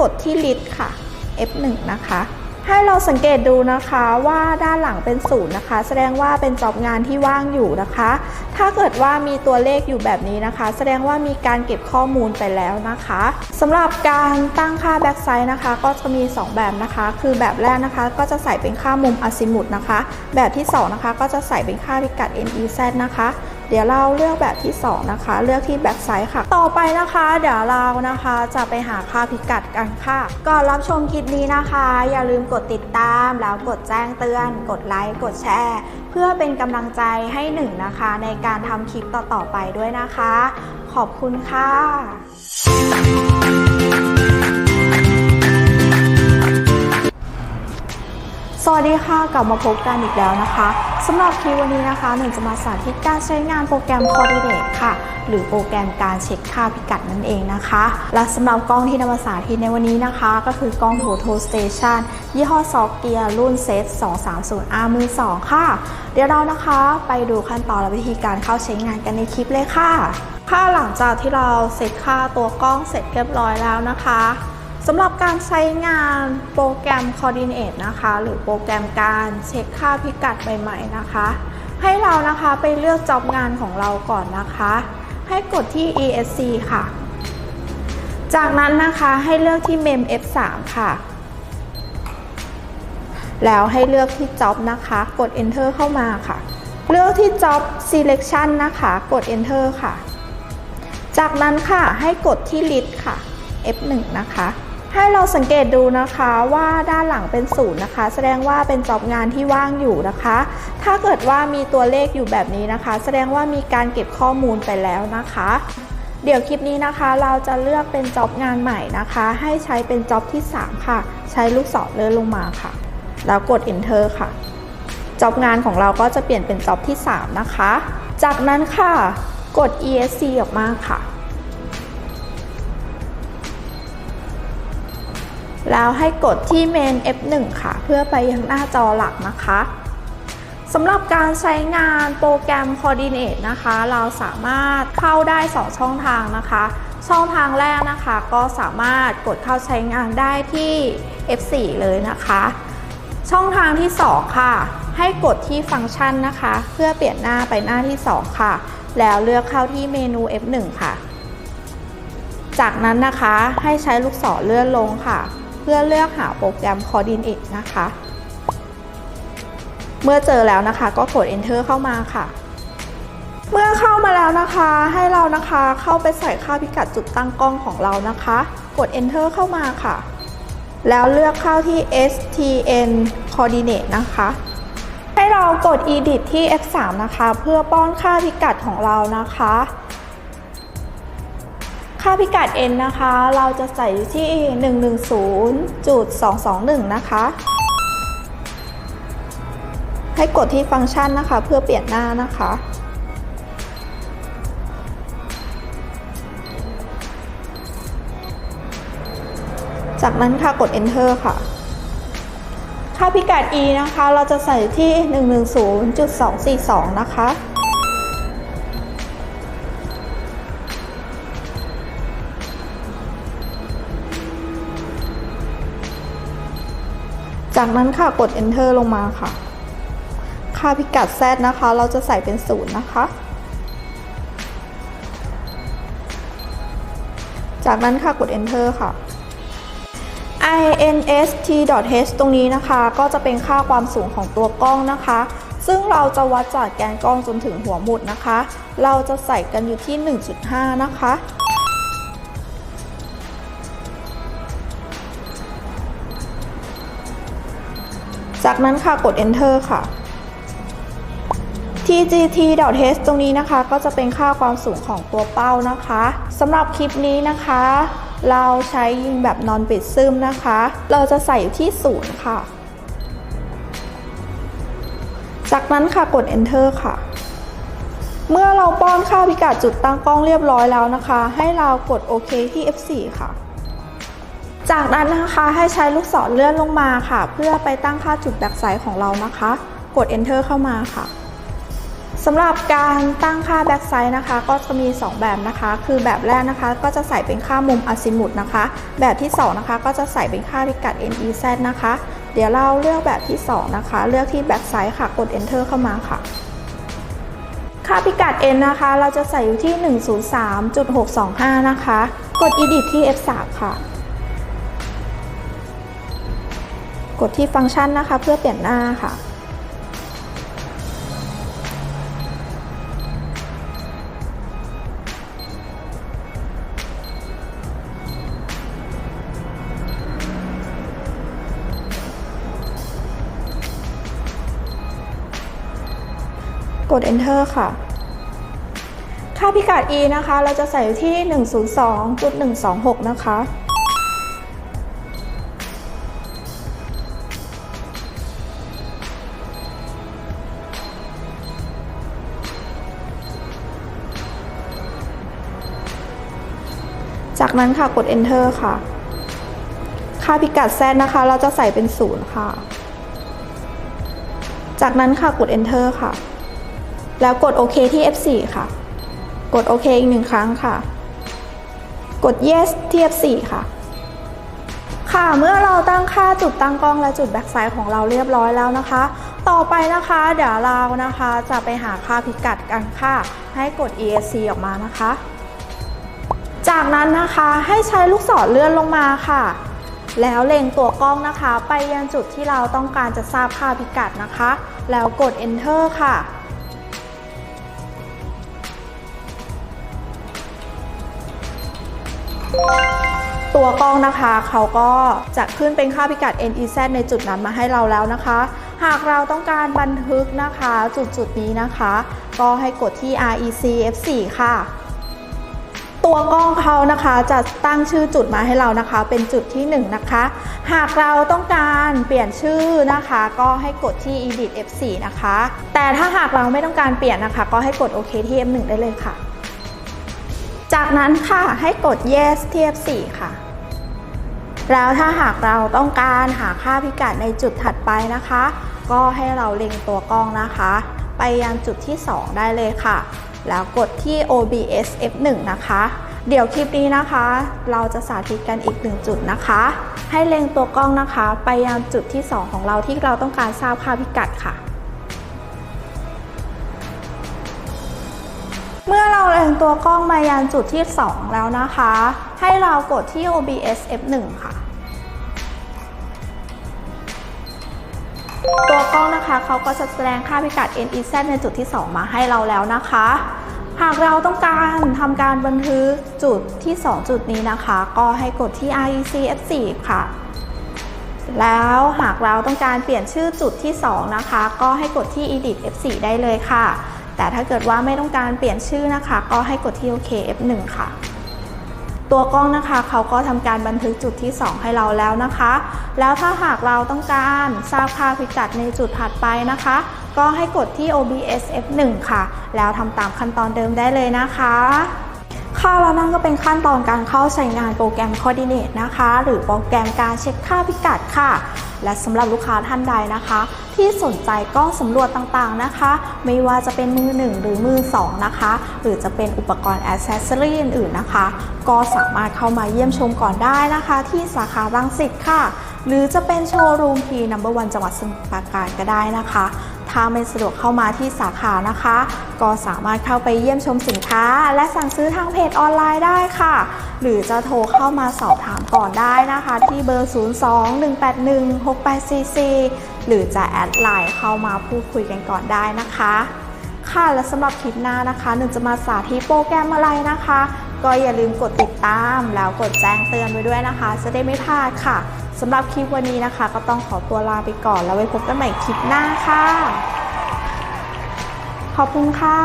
กดที่ list ค่ะ F1 นะคะ ให้เราสังเกตดูนะคะว่าด้านหลังเป็นศูนย์นะคะ แสดงว่าเป็นจอบงานที่ว่างอยู่นะคะ ถ้าเกิดว่ามีตัวเลขอยู่แบบนี้นะคะ แสดงว่ามีการเก็บข้อมูลไปแล้วนะคะสำหรับการตั้งค่าแบ็กไซด์นะคะ ก็จะมี 2 แบบนะคะ คือแบบแรกนะคะก็จะใส่เป็นค่ามุมอาซิมุตนะคะ แบบที่ 2 นะคะ ก็จะใส่เป็นค่าพิกัด NEZ นะคะ เดี๋ยวเราเลือกแบบที่ 2 นะคะ เลือกที่แบ็กไซด์ค่ะ ต่อไปนะคะ เดี๋ยวเรานะคะจะไปหาค่าพิกัดกันค่ะ ก่อนรับชมคลิปนี้นะคะ อย่าลืมกดติดตาม แล้วกดแจ้งเตือน กดไลค์ กดแชร์ เพื่อเป็นกำลังใจให้หนึ่งนะคะ ในการทำคลิปต่อๆไปด้วยนะคะ ขอบคุณค่ะ วัสดีค่ะ กลับมาพบกันอีกแล้วนะคะสำหรับคลิปวันนี้นะคะหนึ่งจะมาสาธิตการใช้งานโปรแกรม Coordinate ค่ะ หรือโปรแกรมการเช็คค่าพิกัดนั่นเองนะคะ และสำหรับกล้องที่นำมาสาธิตในวันนี้นะคะ ก็คือกล้อง Photo Station ยี่ห้อซอกเกียรุ่นเซต230 R มือ2ค่ะ เดี๋ยวเรานะคะไปดูขั้นตอนและวิธีการเข้าใช้งานกันในคลิปเลยค่ะ ค่ะหลังจากที่เราเซตค่าตัวกล้องเสร็จเรียบร้อยแล้วนะคะ สำหรับการใช้งานโปรแกรม Coordinate นะคะ หรือโปรแกรมการเช็คค่าพิกัดใหม่ๆนะคะ ให้เรานะคะไปเลือกจ็อบงานของเราก่อนนะคะ ให้กดที่ ESC ค่ะ จากนั้นนะคะให้เลือกที่ Mem F3 ค่ะ แล้วให้เลือกที่ Job นะคะ กด Enter เข้ามาค่ะ เลือกที่ Job Selection นะคะ กด Enter ค่ะ จากนั้นค่ะให้กดที่ List ค่ะ F1 นะคะ ให้เราสังเกตดูนะคะว่าด้านหลังเป็นศูนย์นะคะ แสดงว่าเป็นจอบงานที่ว่างอยู่นะคะ ถ้าเกิดว่ามีตัวเลขอยู่แบบนี้นะคะ แสดงว่ามีการเก็บข้อมูลไปแล้วนะคะ เดี๋ยวคลิปนี้นะคะ เราจะเลือกเป็นจอบงานใหม่นะคะ ให้ใช้เป็นจอบที่ 3 ค่ะ ใช้ลูกศรเลื่อนลงมาค่ะ แล้วกด enter ค่ะจอบงานของเราก็จะเปลี่ยนเป็นจอบที่ 3 นะคะ จากนั้นค่ะกด esc ออกมาค่ะ แล้วให้กดที่ main F1 ค่ะ เพื่อไปยังหน้าจอหลักนะคะสำหรับการใช้งานโปรแกรม Coordinate นะคะ เราสามารถเข้าได้ 2 ช่องทางนะคะ ช่องทางแรกนะคะ ก็สามารถกดเข้าใช้งานได้ที่ F4 เลยนะคะ ช่องทางที่ 2 ค่ะ ให้กดที่ฟังก์ชันนะคะ เพื่อเปลี่ยนหน้าไปหน้าที่ 2 ค่ะ แล้วเลือกเข้าที่เมนู F1 ค่ะ จากนั้นนะคะให้ใช้ลูกศรเลื่อนลงค่ะ เพื่อเลือกหาโปรแกรม Coordinate นะคะ เมื่อเจอแล้วนะคะก็กด Enter เข้ามาค่ะ เมื่อเข้ามาแล้วนะคะให้เรานะคะเข้าไปใส่ค่าพิกัดจุดตั้งกล้องของเรานะคะ กด Enter เข้ามาค่ะ แล้วเลือกเข้าที่ STN Coordinate นะคะให้เรากด Edit ที่ F3 นะคะ เพื่อป้อนค่าพิกัดของเรานะคะ ค่าพิกัด n นะคะ เราจะใส่อยู่ที่ 110.221 นะคะ ให้กดที่ฟังก์ชันนะคะ เพื่อเปลี่ยนหน้านะคะ จากนั้นค่ะกด enter ค่ะ ค่าพิกัด e นะคะ เราจะใส่ที่ 110.242 นะคะ จากนั้นค่ะกด enter ลงมาค่ะ ค่าพิกัด z นะคะ เราจะใส่เป็นศูนย์นะคะ จากนั้นค่ะกด enter ค่ะ inst.h ตรงนี้นะคะ ก็จะเป็นค่าความสูงของตัวกล้องนะคะ ซึ่งเราจะวัดจากแกนกล้องจนถึงหัวหมุดนะคะ เราจะใส่กันอยู่ที่ 1.5 นะคะ จากนั้นค่ะกด enter ค่ะ tgt.h ตรงนี้นะคะ ก็จะเป็นค่าความสูงของตัวเป้านะคะสำหรับคลิปนี้นะคะ เราใช้ยิงแบบนอนปิดซึมนะคะ เราจะใส่อยู่ที่ศูนย์ค่ะ จากนั้นค่ะกด enter ค่ะเมื่อเราป้อนค่าพิกัดจุดตั้งกล้องเรียบร้อยแล้วนะคะ ให้เรากดโอเคที่ F4 ค่ะ จากนั้นนะคะให้ใช้ลูกศรเลื่อนลงมาค่ะ เพื่อไปตั้งค่าจุดแบ็กไซด์ของเรานะคะ กด enter เข้ามาค่ะสำหรับการตั้งค่าแบ็กไซด์นะคะ ก็จะมี 2 แบบนะคะ คือแบบแรกนะคะ ก็จะใส่เป็นค่ามุมอซิมุตนะคะ แบบที่ 2 นะคะ ก็จะใส่เป็นค่าพิกัด NEZ นะคะ เดี๋ยวเราเลือกแบบที่ 2 นะคะ เลือกที่แบ็กไซด์ค่ะ กด Enter เข้ามาค่ะ ค่าพิกัด n นะคะ เราจะใส่อยู่ที่ 103.625 นะคะ กด edit ที่ f3 ค่ะ กดที่ฟังก์ชันนะคะ เพื่อเปลี่ยนหน้าค่ะ กด enter ค่ะ ค่าพิกัด e นะคะ เราจะใส่อยู่ที่ 102.126 นะคะ จากนั้นค่ะกด enter ค่ะ ค่าพิกัด z นะคะ เราจะใส่เป็น0ค่ะ จากนั้นค่ะกด enter ค่ะ แล้วกดโอเคที่ F4 ค่ะ กดโอเคอีกหนึ่งครั้งค่ะ กด yes ที่ F4 ค่ะค่ะเมื่อเราตั้งค่าจุดตั้งกล้องและจุดแบ็กไซด์ของเราเรียบร้อยแล้วนะคะ ต่อไปนะคะเดี๋ยวเรานะคะจะไปหาค่าพิกัดกันค่ะ ให้กด ESC ออกมานะคะ จากนั้นนะคะให้ใช้ลูกศรเลื่อนลงมาค่ะ แล้วเล็งตัวกล้องนะคะ ไปยังจุดที่เราต้องการจะทราบค่าพิกัดนะคะ แล้วกด enter ค่ะตัวกล้องนะคะเขาก็จะขึ้นเป็นค่าพิกัด NEZ ในจุดนั้นมาให้เราแล้วนะคะ หากเราต้องการบันทึกนะคะจุดจุดนี้นะคะ ก็ให้กดที่ REC F4 ค่ะ ตัวกล้องเขานะคะจะตั้งชื่อจุดมาให้เรานะคะ เป็นจุดที่ 1 นะคะ หากเราต้องการเปลี่ยนชื่อนะคะ ก็ให้กดที่ edit F4 นะคะ แต่ถ้าหากเราไม่ต้องการเปลี่ยนนะคะ ก็ให้กดโอเคที่ F1 ได้เลยค่ะ จากนั้นค่ะให้กด yes ที่ F4 ค่ะแล้วถ้าหากเราต้องการหาค่าพิกัดในจุดถัดไปนะคะ ก็ให้เราเล็งตัวกล้องนะคะ ไปยังจุดที่ 2 ได้เลยค่ะ แล้วกดที่ OBS F1 นะคะ เดี๋ยวคลิปนี้นะคะ เราจะสาธิตกันอีกหนึ่งจุดนะคะ ให้เล็งตัวกล้องนะคะ ไปยังจุดที่ 2 ของเราที่เราต้องการทราบค่าพิกัดค่ะ เมื่อเราเล็งตัวกล้องมายังจุดที่ 2 แล้วนะคะ ให้เรากดที่ OBS F1 ค่ะ ตัวกล้องนะคะเขาก็จะแสดงค่าพิกัด NEZ ในจุดที่ 2 มาให้เราแล้วนะคะ หากเราต้องการทำการบันทึกจุดที่ 2 จุดนี้นะคะ ก็ให้กดที่ REC F4 ค่ะ แล้วหากเราต้องการเปลี่ยนชื่อจุดที่ 2 นะคะ ก็ให้กดที่ Edit F4 ได้เลยค่ะ แต่ถ้าเกิดว่าไม่ต้องการเปลี่ยนชื่อนะคะ ก็ให้กดที่ OK F1 ค่ะ ตัวกล้องนะคะเขาก็ทำการบันทึกจุดที่ 2 ให้เราแล้วนะคะ แล้วถ้าหากเราต้องการทราบค่าพิกัดในจุดถัดไปนะคะ ก็ให้กดที่ OBS F1 ค่ะ แล้วทำตามขั้นตอนเดิมได้เลยนะคะค่ะแล้วนั่นก็เป็นขั้นตอนการเข้าใช้งานโปรแกรม Coordinate นะคะ หรือโปรแกรมการเช็คค่าพิกัดค่ะ และสำหรับลูกค้าท่านใดนะคะ ที่สนใจกล้องสำรวจต่างๆนะคะ ไม่ว่าจะเป็นมือหนึ่งหรือมือสองนะคะ หรือจะเป็นอุปกรณ์แอ c e s s o r y อื่นๆนะคะ ก็สามารถเข้ามาเยี่ยมชมก่อนได้นะคะ ที่สาขารังสิตค่ะ หรือจะเป็นโชว์รูมพีนัมเบอร์วันจังหวัดสมุทรปราการก็ได้นะคะ ถ้าไม่สะดวกเข้ามาที่สาขานะคะ ก็สามารถเข้าไปเยี่ยมชมสินค้า และสั่งซื้อทางเพจออนไลน์ได้ค่ะ หรือจะโทรเข้ามาสอบถามก่อนได้นะคะ ที่เบอร์ 02-181-6844 หรือจะแอดไลน์เข้ามาพูดคุยกันก่อนได้นะคะ ค่ะและสำหรับคลิปหน้านะคะหนึ่งจะมาสาธิตโปรแกรมอะไรนะคะ ก็อย่าลืมกดติดตามแล้วกดแจ้งเตือนไว้ด้วยนะคะ จะได้ไม่พลาดค่ะสำหรับคลิปวันนี้นะคะ ก็ต้องขอตัวลาไปก่อน แล้วไว้พบกันใหม่คลิปหน้าค่ะ ขอบคุณค่ะ